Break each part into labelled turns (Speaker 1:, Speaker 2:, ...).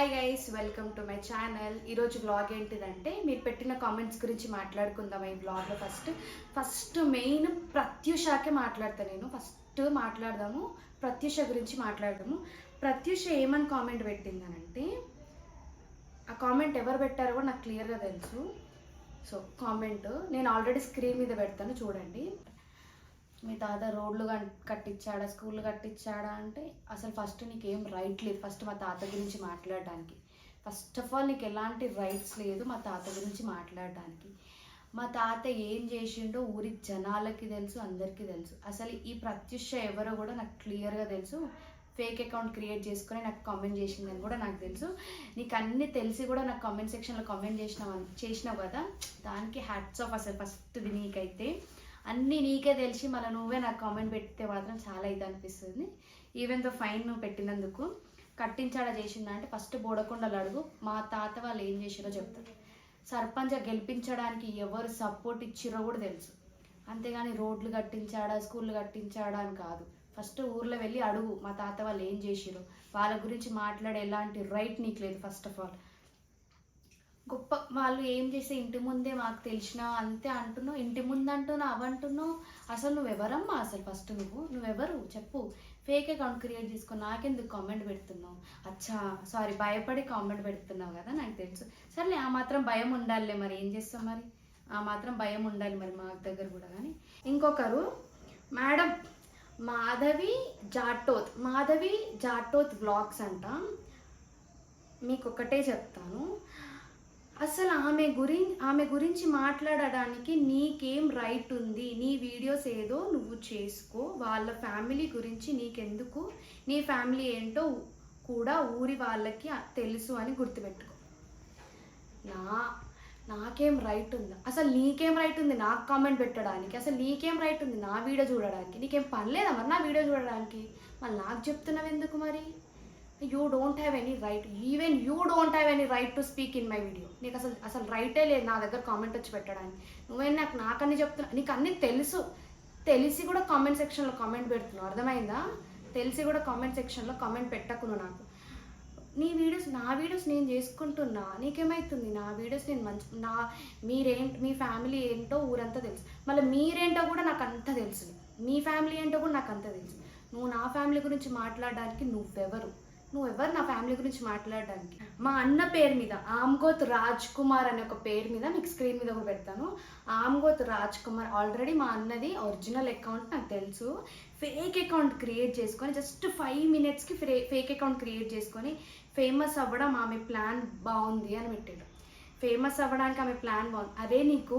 Speaker 1: Hi guys welcome to my channel ఈరోజు blog ఏంటిదంటే మీరు పెట్టిన కామెంట్స్ గురించి మాట్లాడుకుందాం ఈ బ్లాగ్లో ఫస్ట్ ఫస్ట్ మెయిన్ ప్రత్యూషాకే మాట్లాడతా నేను. ఫస్ట్ మాట్లాడదాము ప్రత్యూష గురించి మాట్లాడదాము. ప్రత్యూష ఏమని కామెంట్ పెట్టిందనంటే ఆ కామెంట్ ఎవరు పెట్టారో కూడా నాకు క్లియర్గా తెలుసు. సో కామెంట్ నేను ఆల్రెడీ స్క్రీన్ మీద పెడతాను చూడండి. మీ తాత రోడ్లు కట్టించాడా స్కూల్ కట్టించాడా అంటే అసలు ఫస్ట్ నీకు ఏం రైట్ లేదు ఫస్ట్ మా తాత గురించి మాట్లాడడానికి. ఫస్ట్ ఆఫ్ ఆల్ నీకు ఎలాంటి రైట్స్ లేదు మా తాత గురించి మాట్లాడడానికి. మా తాత ఏం చేసిండో ఊరి జనాలకి తెలుసు అందరికీ తెలుసు. అసలు ఈ ప్రత్యుష ఎవరో కూడా నాకు క్లియర్గా తెలుసు. ఫేక్ అకౌంట్ క్రియేట్ చేసుకుని నాకు కామెంట్ చేసిందని కూడా నాకు తెలుసు. నీకు అన్నీ తెలిసి కూడా నాకు కామెంట్ సెక్షన్లో కామెంట్ చేసినావు అని- చేసినావు కదా. దానికి హ్యాట్స్ ఆఫ్ అసలు ఫస్ట్ది నీకైతే. అన్నీ నీకే తెలిసి మళ్ళీ నువ్వే నాకు కామెంట్ పెడితే మాత్రం చాలా ఇది అనిపిస్తుంది. ఈవెన్ దో ఫైన్ నువ్వు పెట్టినందుకు. కట్టించాడా చేసిందా అంటే ఫస్ట్ బోడకొండలు అడుగు. మా తాత వాళ్ళు ఏం చేసిరో చెప్తారు సర్పంచ్ గెలిపించడానికి ఎవరు సపోర్ట్ ఇచ్చిరో కూడా తెలుసు. అంతేగాని రోడ్లు కట్టించాడా స్కూళ్ళు కట్టించాడా అని కాదు. ఫస్ట్ ఊర్లో వెళ్ళి అడుగు మా తాత వాళ్ళు ఏం చేసిరో వాళ్ళ గురించి మాట్లాడే ఎలాంటి రైట్ నీకు లేదు ఫస్ట్ ఆఫ్ ఆల్ గొప్ప వాళ్ళు ఏం చేస్తే ఇంటి ముందే మాకు తెలిసిన అంతే అంటున్నావు ఇంటి ముందు అంటున్నావు అవంటున్నావు. అసలు నువ్వెవరమ్మా? అసలు ఫస్ట్ నువ్వు నువ్వెవరు? చెప్పు. ఫేక్ అకౌంట్ క్రియేట్ చేసుకుని నాకెందుకు కామెంట్ పెడుతున్నావు? అచ్చా సారీ భయపడి కామెంట్ పెడుతున్నావు కదా నాకు తెలుసు. సర్లే ఆ మాత్రం భయం ఉండాలిలే మరి. ఏం చేస్తాం మరి? ఆ మాత్రం భయం ఉండాలి మరి మా దగ్గర కూడా కానీ. ఇంకొకరు మేడం మాధవి జాటోత్ మాధవి జాటోత్ బ్లాగ్స్ అంట. మీకు ఒకటే చెప్తాను. అసలు ఆమె గురి ఆమె గురించి మాట్లాడడానికి నీకేం రైట్ ఉంది? నీ వీడియోస్ ఏదో నువ్వు చేసుకో. వాళ్ళ ఫ్యామిలీ గురించి నీకెందుకు? నీ ఫ్యామిలీ ఏంటో కూడా ఊరి వాళ్ళకి తెలుసు అని గుర్తుపెట్టుకో. నా నాకేం రైట్ ఉందా? అసలు నీకేం రైట్ ఉంది? నాకు కామెంట్ పెట్టడానికి. అసలు నీకేం రైట్ ఉంది? నా వీడియో చూడడానికి. నీకేం పని లేదా మరి నా వీడియో చూడడానికి? మళ్ళీ నాకు చెప్తున్నావు ఎందుకు మరి? You don't have any right even you don't have any right to speak in my video నీకు అసలు అసలు రైటే లేదు. నా దగ్గర కామెంట్ వచ్చి పెట్టడానికి. నువ్వే నాకు నాకన్నీ చెప్తున్నా నీకు అన్నీ తెలుసు. తెలిసి కూడా కామెంట్ సెక్షన్లో కామెంట్ పెడుతున్నావు. అర్థమైందా? తెలిసి కూడా కామెంట్ సెక్షన్లో కామెంట్ పెట్టకును నాకు. నీ వీడియోస్ నా వీడియోస్ నేను చేసుకుంటున్నా. నీకేమవుతుంది నా వీడియోస్ నేను మంచి నా మీరేంటి మీ ఫ్యామిలీ ఏంటో ఊరంతా తెలుసు. మళ్ళీ మీరేంటో కూడా నాకు అంతా తెలుసు. మీ ఫ్యామిలీ ఏంటో కూడా నాకు అంతా తెలుసు. నువ్వు నా ఫ్యామిలీ గురించి మాట్లాడడానికి నువ్వెవరు? నువ్వు ఎవరు నా ఫ్యామిలీ గురించి మాట్లాడడానికి? మా అన్న పేరు మీద ఆమ్గోత్ రాజ్ కుమార్ అనే ఒక పేరు మీద మీకు స్క్రీన్ మీద కూడా పెడతాను. ఆమ్గోత్ రాజ్ కుమార్ ఆల్రెడీ మా అన్నది ఒరిజినల్ అకౌంట్ నాకు తెలుసు. ఫేక్ అకౌంట్ క్రియేట్ చేసుకొని జస్ట్ ఫైవ్ మినిట్స్కి ఫేక్ అకౌంట్ క్రియేట్ చేసుకొని ఫేమస్ అవ్వడం ఆమె ప్లాన్ బాగుంది అని పెట్టాడు ఫేమస్ అవ్వడానికి ఆమె ప్లాన్ బాగుంది అదే నీకు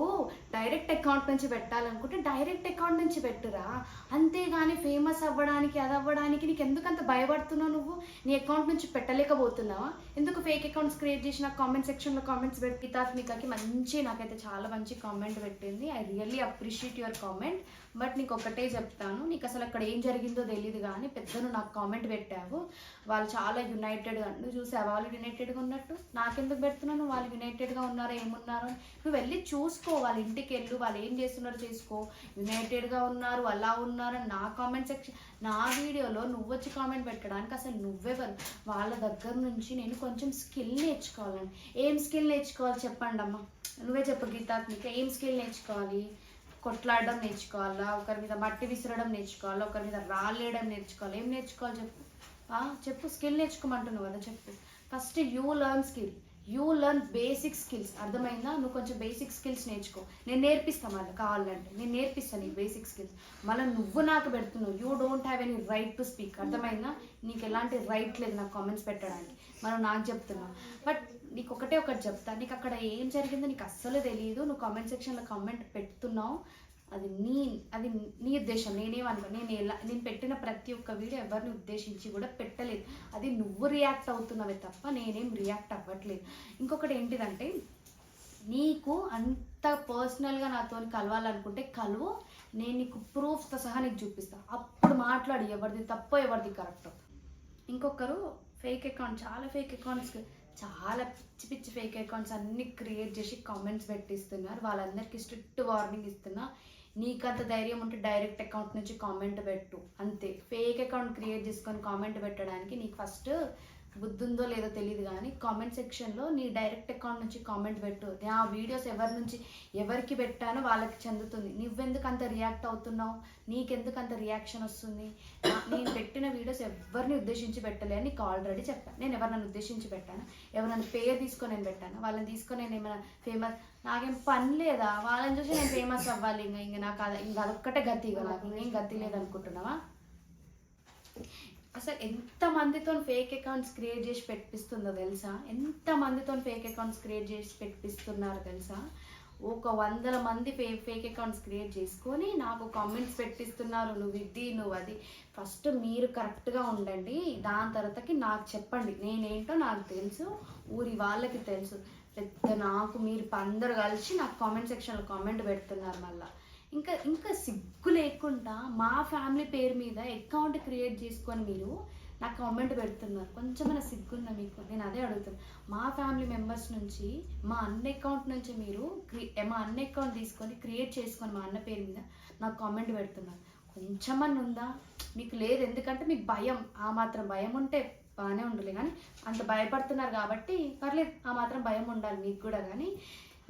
Speaker 1: డైరెక్ట్ అకౌంట్ నుంచి పెట్టాలనుకుంటే డైరెక్ట్ అకౌంట్ నుంచి పెట్టురా. అంతేగాని ఫేమస్ అవ్వడానికి అది అవ్వడానికి నీకు ఎందుకు అంత భయపడుతున్నావు నువ్వు? నీ అకౌంట్ నుంచి పెట్టలేకపోతున్నావా? ఎందుకు ఫేక్ అకౌంట్స్ క్రియేట్ చేసిన? కామెంట్ సెక్షన్లో కామెంట్స్ పెట్టి తాత్మికకి మంచి నాకైతే చాలా మంచి కామెంట్ పెట్టింది. I really appreciate your comment. But నీకు ఒకటే చెప్తాను నీకు అసలు అక్కడ ఏం జరిగిందో తెలియదు కానీ పెద్దను నాకు కామెంట్ పెట్టావు. వాళ్ళు చాలా యునైటెడ్గా నువ్వు చూసావు వాళ్ళు యునైటెడ్గా ఉన్నట్టు? నాకెందుకు పెడుతున్నాను వాళ్ళు యునైటెడ్ యునైటెడ్గా ఉన్నారో ఏమున్నారో నువ్వు వెళ్ళి చూసుకో. వాళ్ళ ఇంటికి వెళ్ళు వాళ్ళు ఏం చేస్తున్నారో చేసుకో. యునైటెడ్గా ఉన్నారు అలా ఉన్నారు నా కామెంట్ సెక్షన్ నా వీడియోలో నువ్వు వచ్చి కామెంట్ పెట్టడానికి అసలు నువ్వెవరు? వాళ్ళ దగ్గర నుంచి నేను కొంచెం స్కిల్ నేర్చుకోవాలండి ఏం స్కిల్ నేర్చుకోవాలి చెప్పండి అమ్మా. నువ్వే చెప్పు గీతాత్మిక ఏం స్కిల్ నేర్చుకోవాలి? కొట్లాడడం నేర్చుకోవాలా? ఒకరి మీద మట్టి విసరడం నేర్చుకోవాలా? ఒకరి మీద రాలేయడం నేర్చుకోవాలి? ఏం నేర్చుకోవాలి చెప్పు? ఆ, చెప్పు. స్కిల్ నేర్చుకోమంటున్నావు కదా చెప్పు. First you learn skill. You learn basic skills అర్థమైందా? నువ్వు కొంచెం బేసిక్ స్కిల్స్ నేర్చుకో. నేను నేర్పిస్తాను మళ్ళీ. కావాలంటే నేను నేర్పిస్తాను నీకు బేసిక్ స్కిల్స్ మళ్ళీ నువ్వు నాకు పెడుతున్నావు. You don't have any right to speak అర్థమైందా? నీకు ఎలాంటి రైట్ లేదు నాకు కామెంట్స్ పెట్టడానికి. మనం నాకు చెప్తున్నావు బట్ నీకు ఒకటే ఒకటి చెప్తా. నీకు అక్కడ ఏం జరిగిందో నీకు అస్సలు తెలియదు నువ్వు కామెంట్ సెక్షన్లో కామెంట్ పెడుతున్నావు. అది నీ అది నీ ఉద్దేశం. నేనేమనుకో నేను ఎలా నేను పెట్టిన ప్రతి ఒక్క వీడియో ఎవరిని ఉద్దేశించి కూడా పెట్టలేదు. అది నువ్వు రియాక్ట్ అవుతున్నావే తప్ప నేనేం రియాక్ట్ అవ్వట్లేదు. ఇంకొకటి ఏంటిదంటే నీకు అంత పర్సనల్గా నాతో కలవాలనుకుంటే కలువు. నేను నీకు ప్రూఫ్తో సహా నీకు చూపిస్తాను అప్పుడు మాట్లాడి ఎవరిది తప్పో ఎవరిది కరెక్ట్ ఇంకొకరు ఫేక్ అకౌంట్ చాలా ఫేక్ అకౌంట్స్ చాలా పిచ్చి పిచ్చి ఫేక్ అకౌంట్స్ అన్ని క్రియేట్ చేసి కామెంట్స్ పెట్టిస్తున్నారు. వాళ్ళందరికీ స్ట్రిక్ట్ వార్నింగ్ ఇస్తున్నా. నీకంత ధైర్యం ఉంటే డైరెక్ట్ అకౌంట్ నుంచి కామెంట్ పెట్టు. అంతే. ఫేక్ అకౌంట్ క్రియేట్ చేసుకొని కామెంట్ పెట్టడానికి నీకు ఫస్ట్ బుద్ధి ఉందో లేదో తెలియదు కానీ కామెంట్ సెక్షన్లో నీ డైరెక్ట్ అకౌంట్ నుంచి కామెంట్ పెట్టు. ఆ వీడియోస్ ఎవరి నుంచి ఎవరికి పెట్టానో వాళ్ళకి చెందుతుంది. నువ్వెందుకు అంత రియాక్ట్ అవుతున్నావు? నీకెందుకు అంత రియాక్షన్ వస్తుంది? నేను పెట్టిన వీడియోస్ ఎవరిని ఉద్దేశించి పెట్టలే అని నీకు ఆల్రెడీ చెప్పాను నేను ఎవరినైనా ఉద్దేశించి పెట్టాను? ఎవరైనా పేరు తీసుకొని నేను పెట్టాను? వాళ్ళని తీసుకొని నేను ఏమైనా ఫేమస్ నాకేం పని లేదా? వాళ్ళని చూసి నేను ఫేమస్ అవ్వాలి. ఇంకా ఇంకా నాకు అది ఇంకా అదొక్కటే గతి ఇక నాకు. ఇంకేం గతి లేదనుకుంటున్నావా? అసలు ఎంత మందితో ఫేక్ అకౌంట్స్ క్రియేట్ చేసి పెట్టిస్తుందో తెలుసా? ఎంత మందితో ఫేక్ అకౌంట్స్ క్రియేట్ చేసి పెట్టిస్తున్నారు తెలుసా? ఒక వందల మంది ఫే ఫేక్ అకౌంట్స్ క్రియేట్ చేసుకొని నాకు కామెంట్స్ పెట్టిస్తున్నారు. నువ్వు ఇది నువ్వు అది. ఫస్ట్ మీరు కరెక్ట్గా ఉండండి. దాని తర్వాతకి నాకు చెప్పండి. నేనేంటో నాకు తెలుసు. ఊరి వాళ్ళకి తెలుసు. పెద్ద నాకు మీరు అందరు కలిసి నాకు కామెంట్ సెక్షన్లో కామెంట్ పెడుతున్నారు మళ్ళీ. ఇంకా ఇంకా సిగ్గు లేకుండా మా ఫ్యామిలీ పేరు మీద అకౌంట్ క్రియేట్ చేసుకొని మీరు నాకు కామెంట్ పెడుతున్నారు. కొంచెమైనా సిగ్గుందా మీకు? నేను అదే అడుగుతాను మా ఫ్యామిలీ మెంబర్స్ నుంచి మా అన్న అకౌంట్ నుంచి మీరు క్రి మా అన్న అకౌంట్ తీసుకొని క్రియేట్ చేసుకొని మా అన్న పేరు మీద నాకు కామెంట్ పెడుతున్నారు. కొంచెమన్నా ఉందా? మీకు లేదు. ఎందుకంటే మీకు భయం. ఆ మాత్రం భయం ఉంటే బాగానే ఉండలే. కానీ అంత భయపడుతున్నారు కాబట్టి పర్లేదు. ఆ మాత్రం భయం ఉండాలి మీకు కూడా. కానీ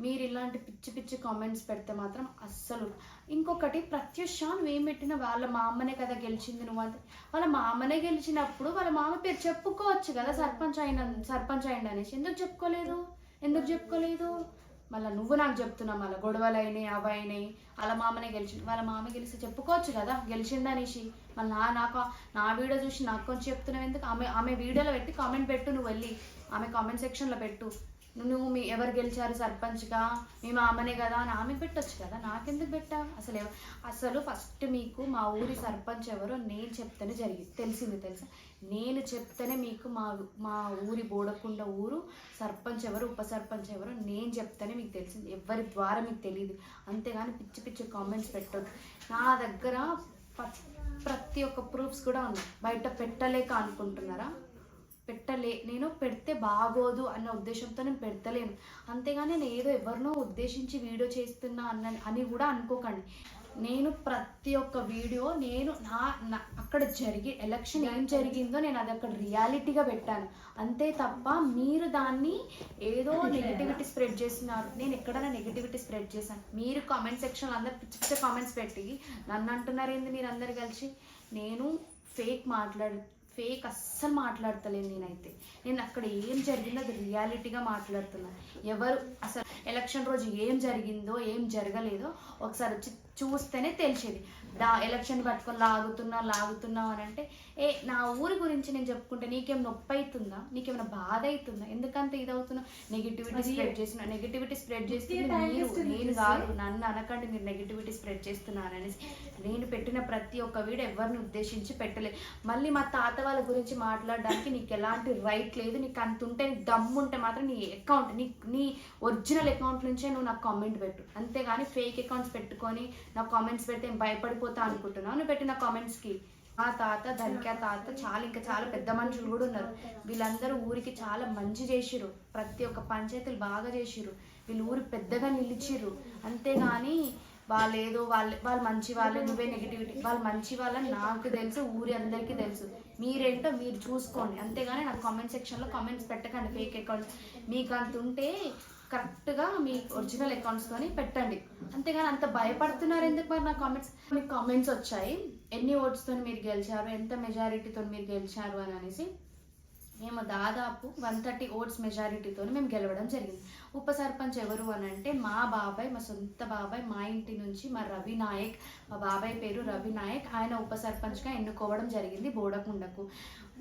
Speaker 1: మీరు ఇలాంటి పిచ్చి పిచ్చి కామెంట్స్ పెడితే మాత్రం అస్సలు ఇంకొకటి ప్రత్యుష నువ్వేం పెట్టినా వాళ్ళ మా అమ్మనే కదా గెలిచింది నువ్వు అంటే. వాళ్ళ మా అమ్మనే గెలిచినప్పుడు వాళ్ళ మామ పేరు చెప్పుకోవచ్చు కదా సర్పంచ్ అయిన సర్పంచ్ అయింది అనేసి. ఎందుకు చెప్పుకోలేదు? ఎందుకు చెప్పుకోలేదు? మళ్ళీ నువ్వు నాకు చెప్తున్నావు మళ్ళీ గొడవలు అయినాయి అవి అయినాయి. వాళ్ళ మామనే గెలిచింది వాళ్ళ మామ గెలిస్తే చెప్పుకోవచ్చు కదా గెలిచిందనేసి మళ్ళీ నా నాకు నా వీడియో చూసి నాకు కొంచెం చెప్తున్నావు ఎందుకు? ఆమె ఆమె వీడియోలో పెట్టి కామెంట్ పెట్టు నువ్వు వెళ్ళి. ఆమె కామెంట్ సెక్షన్లో పెట్టు. నువ్వు మీ ఎవరు గెలిచారు సర్పంచ్గా? మీ మామనే కదా అని ఆమె పెట్టొచ్చు కదా? నాకెందుకు పెట్టా? అసలు అసలు ఫస్ట్ మీకు మా ఊరి సర్పంచ్ ఎవరో నేను చెప్తేనే జరిగింది తెలిసింది తెలుసా? నేను చెప్తేనే మీకు మా మా ఊరి బోడకుండ ఊరు సర్పంచ్ ఎవరు ఉప సర్పంచ్ ఎవరు నేను చెప్తేనే మీకు తెలిసింది. ఎవరి ద్వారా మీకు తెలియదు అంతేగాని పిచ్చి పిచ్చి కామెంట్స్ పెట్టొద్దు. నా దగ్గర ప్రతి ఒక్క ప్రూఫ్స్ కూడా ఉన్నాయి. బయట పెట్టలేక అనుకుంటున్నారా? పెట్టలే నేను పెడితే బాగోదు అన్న ఉద్దేశంతో నేను పెడతలేను. అంతేగాని నేను ఏదో ఎవరినో ఉద్దేశించి వీడియో చేస్తున్నా అన్న అని కూడా అనుకోకండి. నేను ప్రతి ఒక్క వీడియో నేను నా నా- అక్కడ జరిగి ఎలక్షన్ ఏం జరిగిందో నేను అది అక్కడ రియాలిటీగా పెట్టాను. అంతే తప్ప మీరు దాన్ని ఏదో నెగిటివిటీ స్ప్రెడ్ చేస్తున్నారు. నేను ఎక్కడైనా నెగిటివిటీ స్ప్రెడ్ చేశాను. మీరు కామెంట్ సెక్షన్లో అందరు పిచ్చి పిచ్చి కామెంట్స్ పెట్టి నన్ను అంటున్నారు ఏంది మీరు అందరు కలిసి? నేను ఫేక్ మాట్లాడు ఫేక్ అస్సలు మాట్లాడతలేను నేనైతే. నేను అక్కడ ఏం జరిగిందో అది రియాలిటీగా మాట్లాడుతున్నాను ఎవరు అసలు ఎలక్షన్ రోజు ఏం జరిగిందో ఏం జరగలేదో ఒకసారి వచ్చి చూస్తేనే తెలిసేది. దా ఎలక్షన్ పట్టుకొని లాగుతున్నా లాగుతున్నావు అని అంటే ఏ నా ఊరి గురించి నేను చెప్పుకుంటే నీకేం నొప్పి అవుతుందా నీకేమైనా బాధ అవుతుందా ఎందుకంత ఇది అవుతున్నా నెగిటివిటీ స్ప్రెడ్ చేసిన నెగిటివిటీ స్ప్రెడ్ చేస్తుంది. మీరు నేను కాదు నన్ను అనకండి మీరు నెగిటివిటీ స్ప్రెడ్ చేస్తున్నారనేసి నేను పెట్టిన ప్రతి ఒక్క వీడియో ఎవరిని ఉద్దేశించి పెట్టలేదు. మళ్ళీ మా తాత వాళ్ళ గురించి మాట్లాడడానికి నీకు ఎలాంటి రైట్ లేదు. నీకు అంత ఉంటే నీకు దమ్ము ఉంటే మాత్రం నీ అకౌంట్ నీ నీ ఒరిజినల్ అకౌంట్ నుంచే నువ్వు నాకు కామెంట్ పెట్టు. అంతేగాని ఫేక్ అకౌంట్స్ పెట్టుకొని నాకు కామెంట్స్ పెడితే భయపడిపోతా అనుకుంటున్నావు. నువ్వు పెట్టిన కామెంట్స్కి మా తాత ధనికా తాత చాలా ఇంకా చాలా పెద్ద మనుషులు కూడా ఉన్నారు. వీళ్ళందరూ ఊరికి చాలా మంచి చేసిరు ప్రతి ఒక్క పంచాయతీలు బాగా చేసిరు వీళ్ళు ఊరు పెద్దగా నిలిచిర్రు. అంతేగాని వాళ్ళు ఏదో వాళ్ళు వాళ్ళు మంచి వాళ్ళే నువ్వే నెగిటివిటీ వాళ్ళు మంచి వాళ్ళని నాకు తెలుసు ఊరి అందరికీ తెలుసు. మీరేంటో మీరు చూసుకోండి. అంతేగాని నాకు కామెంట్ సెక్షన్లో కామెంట్స్ పెట్టకండి ఫేక్ అకౌంట్స్ మీకు అంత ఉంటే కరెక్ట్గా మీ ఒరిజినల్ అకౌంట్స్తోని పెట్టండి. అంతేగాని అంత భయపడుతున్నారు ఎందుకు మరి నా కామెంట్స్ మీకు కామెంట్స్ వచ్చాయి. ఎన్ని ఓట్స్తో మీరు గెలిచారు? ఎంత మెజారిటీతో మీరు గెలిచారు అని అనేసి. మేము దాదాపు వన్ థర్టీ ఓట్స్ మెజారిటీతో మేము గెలవడం జరిగింది. ఉప సర్పంచ్ ఎవరు అని అంటే మా బాబాయ్ మా సొంత బాబాయ్ మా ఇంటి నుంచి మా రవి నాయక్ మా బాబాయ్ పేరు రవి నాయక్. ఆయన ఉప సర్పంచ్గా ఎన్నుకోవడం జరిగింది బోడకుండకు.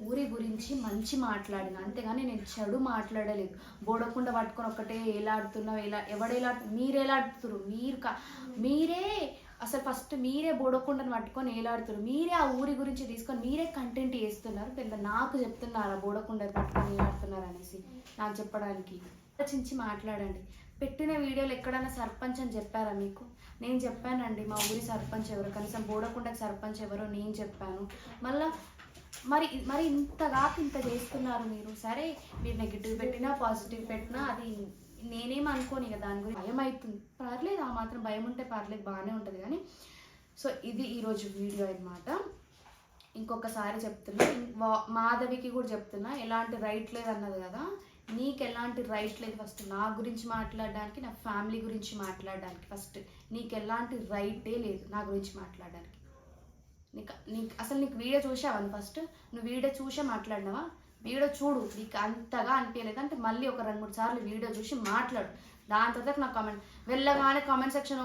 Speaker 1: ఊరి గురించి మంచి మాట్లాడిన అంతేగాని నేను చెడు మాట్లాడలేదు. బోడకుండ పట్టుకొని ఒకటే ఏలాడుతున్నావు ఎలా ఎవడేలా మీరు ఎలాడుతున్నారు మీరు కా మీరే అసలు ఫస్ట్ మీరే బోడకుండను పట్టుకొని ఏలాడుతున్నారు మీరే ఆ ఊరి గురించి తీసుకొని మీరే కంటెంట్ చేస్తున్నారు. పెద్ద నాకు చెప్తున్నారు ఆ బోడకుండ పట్టుకొని ఏలాడుతున్నారు అనేసి నాకు చెప్పడానికి. ఆలోచించి మాట్లాడండి. పెట్టిన వీడియోలు ఎక్కడైనా సర్పంచ్ అని చెప్పారా మీకు? నేను చెప్పానండి మా ఊరి సర్పంచ్ ఎవరు? కనీసం బోడకుండా సర్పంచ్ ఎవరో నేను చెప్పాను. మళ్ళా మరి మరి ఇంతగా ఇంత చేస్తున్నారు మీరు? సరే మీరు నెగిటివ్ పెట్టినా పాజిటివ్ పెట్టినా అది నేనేం అనుకోని ఇక దాని గురించి. భయం అవుతుంది పర్లేదు ఆ మాత్రం భయం ఉంటే పర్లేదు బాగానే ఉంటుంది కానీ. సో ఇది ఈరోజు వీడియో అనమాట ఇంకొకసారి చెప్తున్నా. వా- మాధవికి కూడా చెప్తున్నా. ఎలాంటి రైట్ లేదు అన్నది కదా. నీకు ఎలాంటి రైట్ లేదు ఫస్ట్ నా గురించి మాట్లాడడానికి నా ఫ్యామిలీ గురించి మాట్లాడడానికి ఫస్ట్ నీకు ఎలాంటి రైటే లేదు నా గురించి మాట్లాడడానికి. నీకు నీకు అసలు నీకు వీడియో చూసావా ఫస్ట్ నువ్వు వీడియో చూసే మాట్లాడినావా? వీడియో చూడు. నీకు అంతగా అనిపించలేదు అంటే మళ్ళీ ఒక రెండు మూడు సార్లు వీడియో చూసి మాట్లాడు. దాని తర్వాత నాకు కామెంట్ వెళ్ళగానే కామెంట్ సెక్షన్